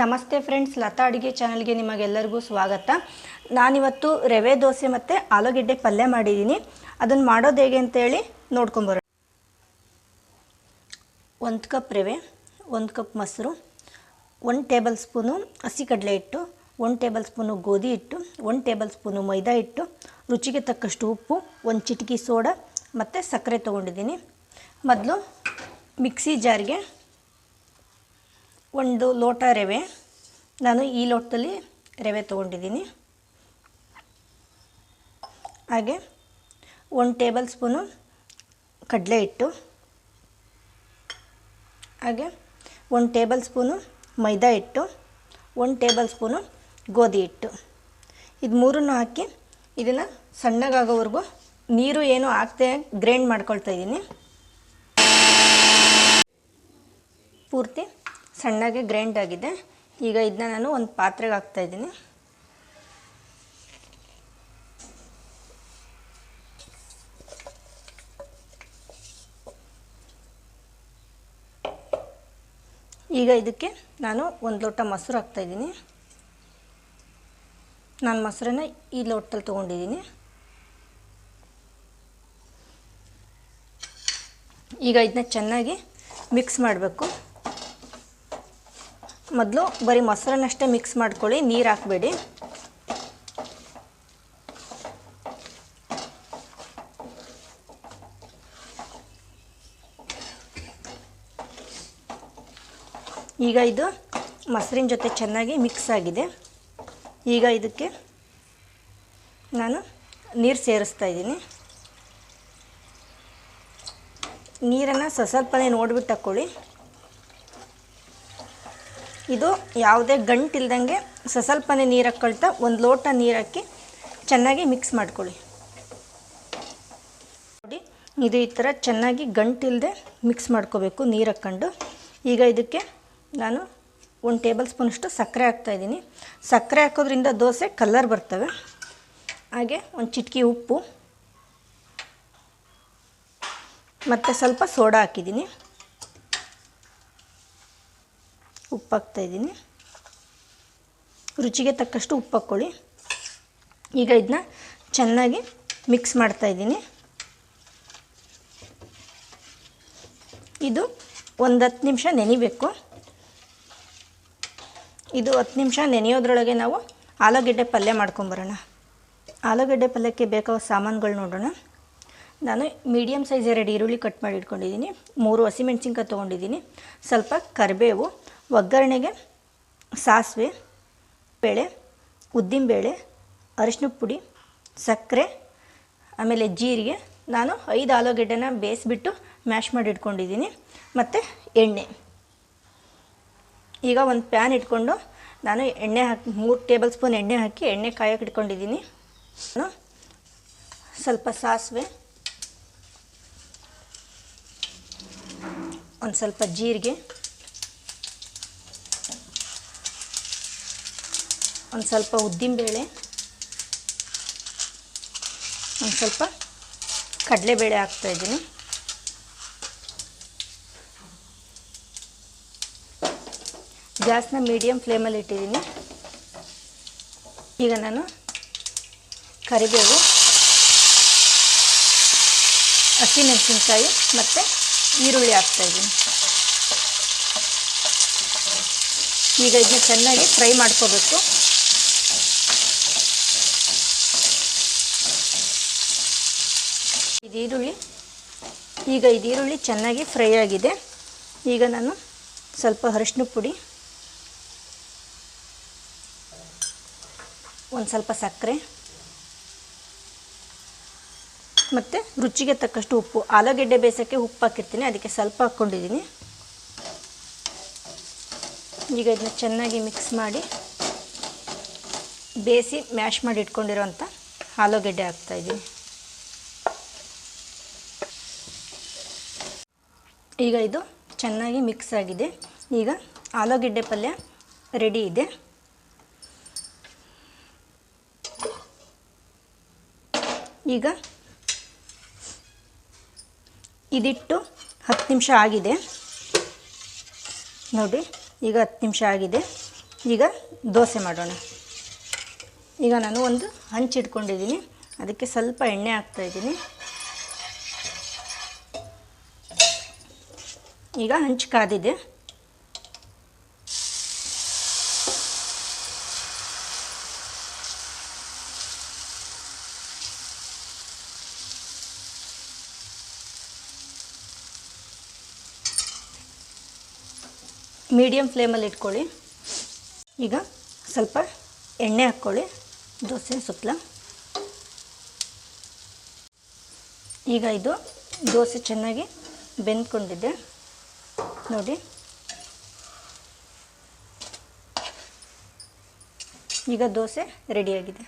ನಮಸ್ತೆ ಫ್ರೆಂಡ್ಸ್, ಲತಾ ಅಡುಗೆ ಚಾನಲ್ಗೆ ನಿಮಗೆಲ್ಲರಿಗೂ ಸ್ವಾಗತ. ನಾನಿವತ್ತು ರವೆ ದೋಸೆ ಮತ್ತು ಆಲೂಗೆಡ್ಡೆ ಪಲ್ಯ ಮಾಡಿದ್ದೀನಿ. ಅದನ್ನು ಮಾಡೋದು ಹೇಗೆ ಅಂತೇಳಿ ನೋಡ್ಕೊಂಬರೋಣ ಒಂದು ಕಪ್ ರವೆ, ಒಂದು ಕಪ್ ಮೊಸರು, ಒಂದು ಟೇಬಲ್ ಸ್ಪೂನು ಹಸಿ ಕಡಲೆ ಹಿಟ್ಟು, ಒಂದು ಟೇಬಲ್ ಸ್ಪೂನು ಗೋಧಿ ಹಿಟ್ಟು, ಒಂದು ಟೇಬಲ್ ಸ್ಪೂನು ಮೈದಾ ಹಿಟ್ಟು, ರುಚಿಗೆ ತಕ್ಕಷ್ಟು ಉಪ್ಪು, ಒಂದು ಚಿಟಿಕೆ ಸೋಡಾ ಮತ್ತು ಸಕ್ಕರೆ ತೊಗೊಂಡಿದ್ದೀನಿ. ಮೊದಲು ಮಿಕ್ಸಿ ಜಾರ್ಗೆ ಒಂದು ಲೋಟ ರವೆ. ನಾನು ಈ ಲೋಟದಲ್ಲಿ ರವೆ ತೊಗೊಂಡಿದ್ದೀನಿ. ಹಾಗೆ ಒಂದು ಟೇಬಲ್ ಸ್ಪೂನು ಕಡಲೆ ಹಿಟ್ಟು. ಹಾಗೆ ಒಂದು ಟೇಬಲ್ ಸ್ಪೂನು ಮೈದಾ ಹಿಟ್ಟು. ಒಂದು ಟೇಬಲ್ ಸ್ಪೂನು ಗೋಧಿ ಹಿಟ್ಟು. ಇದು ಮೂರನ್ನು ಹಾಕಿ ಇದನ್ನು ಸಣ್ಣಗಾಗೋವರೆಗೂ ನೀರು ಏನು ಹಾಕ್ದೆ ಗ್ರೈಂಡ್ ಮಾಡ್ಕೊಳ್ತಾ ಇದ್ದೀನಿ. ಪೂರ್ತಿ ಸಣ್ಣಗೆ ಗ್ರೈಂಡ್ ಆಗಿದೆ. ಈಗ ಇದನ್ನ ನಾನು ಒಂದು ಪಾತ್ರೆಗೆ ಹಾಕ್ತಾ ಇದ್ದೀನಿ. ಈಗ ಇದಕ್ಕೆ ನಾನು ಒಂದು ಲೋಟ ಮೊಸರು ಹಾಕ್ತಾಯಿದ್ದೀನಿ ನಾನು ಮೊಸರನ್ನ ಈ ಲೋಟದಲ್ಲಿ ತೊಗೊಂಡಿದ್ದೀನಿ. ಈಗ ಇದನ್ನ ಚೆನ್ನಾಗಿ ಮಿಕ್ಸ್ ಮಾಡಬೇಕು. ಮೊದಲು ಬರೀ ಮೊಸರನ್ನಷ್ಟೇ ಮಿಕ್ಸ್ ಮಾಡ್ಕೊಳ್ಳಿ, ನೀರು ಹಾಕಬೇಡಿ. ಈಗ ಇದು ಮೊಸರಿನ ಜೊತೆ ಚೆನ್ನಾಗಿ ಮಿಕ್ಸ್ ಆಗಿದೆ. ಈಗ ಇದಕ್ಕೆ ನಾನು ನೀರು ಸೇರಿಸ್ತಾ ಇದ್ದೀನಿ. ನೀರನ್ನು ಸ್ವಲ್ಪನೇ ನೋಡ್ಬಿಟ್ಟು ಹಾಕ್ಕೊಳ್ಳಿ ಇದು ಯಾವುದೇ ಗಂಟಿಲ್ದಂಗೆ ಸ್ವಲ್ಪನೇ ನೀರು ಹಾಕ್ಕೊಳ್ತಾ ಒಂದು ಲೋಟ ನೀರು ಚೆನ್ನಾಗಿ ಮಿಕ್ಸ್ ಮಾಡ್ಕೊಳ್ಳಿ. ನೋಡಿ, ಇದು ಈ ಥರ ಚೆನ್ನಾಗಿ ಗಂಟಿಲ್ಲದೆ ಮಿಕ್ಸ್ ಮಾಡ್ಕೋಬೇಕು ನೀರು ಹಾಕ್ಕೊಂಡು ಈಗ ಇದಕ್ಕೆ ನಾನು ಒಂದು ಟೇಬಲ್ ಸ್ಪೂನಷ್ಟು ಸಕ್ಕರೆ ಹಾಕ್ತಾಯಿದ್ದೀನಿ ಸಕ್ಕರೆ ಹಾಕೋದ್ರಿಂದ ದೋಸೆ ಕಲರ್ ಬರ್ತವೆ. ಹಾಗೆ ಒಂದು ಚಿಟಕಿ ಉಪ್ಪು. ಮತ್ತು ಸ್ವಲ್ಪ ಸೋಡಾ ಹಾಕಿದ್ದೀನಿ. ಉಪ್ಪು ಹಾಕ್ತಾಯಿದ್ದೀನಿ ರುಚಿಗೆ ತಕ್ಕಷ್ಟು ಉಪ್ಪು ಹಾಕ್ಕೊಳ್ಳಿ ಈಗ ಇದನ್ನ ಚೆನ್ನಾಗಿ ಮಿಕ್ಸ್ ಮಾಡ್ತಾಯಿದ್ದೀನಿ. ಇದು ಒಂದು ಹತ್ತು ನಿಮಿಷ ನೆನಿಬೇಕು. ಇದು ಹತ್ತು ನಿಮಿಷ ನೆನೆಯೋದ್ರೊಳಗೆ ನಾವು ಆಲೂಗೆಡ್ಡೆ ಪಲ್ಯ ಮಾಡ್ಕೊಂಬರೋಣ. ಆಲೂಗಡ್ಡೆ ಪಲ್ಯಕ್ಕೆ ಬೇಕಾದ ಸಾಮಾನುಗಳು ನೋಡೋಣ. ನಾನು ಮೀಡಿಯಮ್ ಸೈಜ್ ಎರಡು ಈರುಳ್ಳಿ ಕಟ್ ಮಾಡಿ ಇಟ್ಕೊಂಡಿದ್ದೀನಿ ಮೂರು ಹಸಿಮೆಣ್ಸಿನ್ಕಾಯಿ ತೊಗೊಂಡಿದ್ದೀನಿ. ಸ್ವಲ್ಪ ಕರಿಬೇವು ಒಗ್ಗರಣೆಗೆ ಸಾಸಿವೆ, ಬೇಳೆ, ಉದ್ದಿನಬೇಳೆ ಅರಿಶಿನ ಪುಡಿ, ಸಕ್ಕರೆ, ಆಮೇಲೆ ಜೀರಿಗೆ. ನಾನು ಐದು ಆಲೂಗೆಡ್ಡೆನ ಬೇಯಿಸ್ಬಿಟ್ಟು ಮ್ಯಾಶ್ ಮಾಡಿ ಇಟ್ಕೊಂಡಿದ್ದೀನಿ. ಮತ್ತು ಎಣ್ಣೆ. ಈಗ ಒಂದು ಪ್ಯಾನ್ ಇಟ್ಕೊಂಡು ನಾನು ಎಣ್ಣೆ ಹಾಕಿ, ಮೂರು ಟೇಬಲ್ ಸ್ಪೂನ್ ಎಣ್ಣೆ ಹಾಕಿ ಎಣ್ಣೆ ಕಾಯಕ್ಕೆ ಇಟ್ಕೊಂಡಿದ್ದೀನಿ. ನಾನು ಸ್ವಲ್ಪ ಸಾಸಿವೆ, ಒಂದು ಸ್ವಲ್ಪ ಜೀರಿಗೆ ಒಂದು ಸ್ವಲ್ಪ ಉದ್ದಿನ ಬೇಳೆ, ಒಂದು ಸ್ವಲ್ಪ ಕಡಲೆಬೇಳೆ ಹಾಕ್ತಾಯಿದ್ದೀನಿ ಗ್ಯಾಸ್ನ ಮೀಡಿಯಮ್ ಫ್ಲೇಮಲ್ಲಿ ಇಟ್ಟಿದ್ದೀನಿ. ಈಗ ನಾನು ಕರಿಬೇವು ಹಸಿಮೆಣಸಿನ್ಕಾಯಿ ಮತ್ತು ಈರುಳ್ಳಿ ಹಾಕ್ತಾಯಿದ್ದೀನಿ ಈಗ ಇದನ್ನ ಚೆನ್ನಾಗಿ ಫ್ರೈ ಮಾಡ್ಕೋಬೇಕು. ಇದು ಈರುಳ್ಳಿ. ಈಗ ಇದು ಈರುಳ್ಳಿ ಚೆನ್ನಾಗಿ ಫ್ರೈ ಆಗಿದೆ. ಈಗ ನಾನು ಸ್ವಲ್ಪ ಅರಿಶಿನ ಪುಡಿ, ಒಂದು ಸ್ವಲ್ಪ ಸಕ್ಕರೆ, ಮತ್ತು ರುಚಿಗೆ ತಕ್ಕಷ್ಟು ಉಪ್ಪು. ಆಲೂಗೆಡ್ಡೆ ಬೇಯಿಸೋಕ್ಕೆ ಉಪ್ಪು ಹಾಕಿರ್ತೀನಿ, ಅದಕ್ಕೆ ಸ್ವಲ್ಪ ಹಾಕ್ಕೊಂಡಿದ್ದೀನಿ. ಈಗ ಇದನ್ನ ಚೆನ್ನಾಗಿ ಮಿಕ್ಸ್ ಮಾಡಿ, ಬೇಯಿಸಿ ಮ್ಯಾಶ್ ಮಾಡಿ ಇಟ್ಕೊಂಡಿರೋವಂಥ ಆಲೂಗೆಡ್ಡೆ ಹಾಕ್ತಾಯಿದ್ದೀನಿ ಈಗ ಇದು ಚೆನ್ನಾಗಿ ಮಿಕ್ಸ್ ಆಗಿದೆ. ಈಗ ಆಲೂಗೆಡ್ಡೆ ಪಲ್ಯ ರೆಡಿ ಇದೆ. ಈಗ ಇದಿಟ್ಟು ಹತ್ತು ನಿಮಿಷ ಆಗಿದೆ. ನೋಡಿ, ಈಗ ಹತ್ತು ನಿಮಿಷ ಆಗಿದೆ. ಈಗ ದೋಸೆ ಮಾಡೋಣ. ಈಗ ನಾನು ಒಂದು ಹಂಚಿಟ್ಕೊಂಡಿದ್ದೀನಿ ಅದಕ್ಕೆ ಸ್ವಲ್ಪ ಎಣ್ಣೆ ಹಾಕ್ತಾಯಿದ್ದೀನಿ ಈಗ ಹಂಚಿ ಕಾದಿದೆ. ಮೀಡಿಯಮ್ ಫ್ಲೇಮಲ್ಲಿ ಇಟ್ಕೊಳ್ಳಿ. ಈಗ ಸ್ವಲ್ಪ ಎಣ್ಣೆ ಹಾಕ್ಕೊಳ್ಳಿ, ದೋಸೆ ಸುತ್ತಲ ಈಗ ಇದು ದೋಸೆ ಚೆನ್ನಾಗಿ ಬೆಂದ್ಕೊಂಡಿದೆ. ನೋಡಿ. ಈಗ ದೋಸೆ ರೆಡಿಯಾಗಿದೆ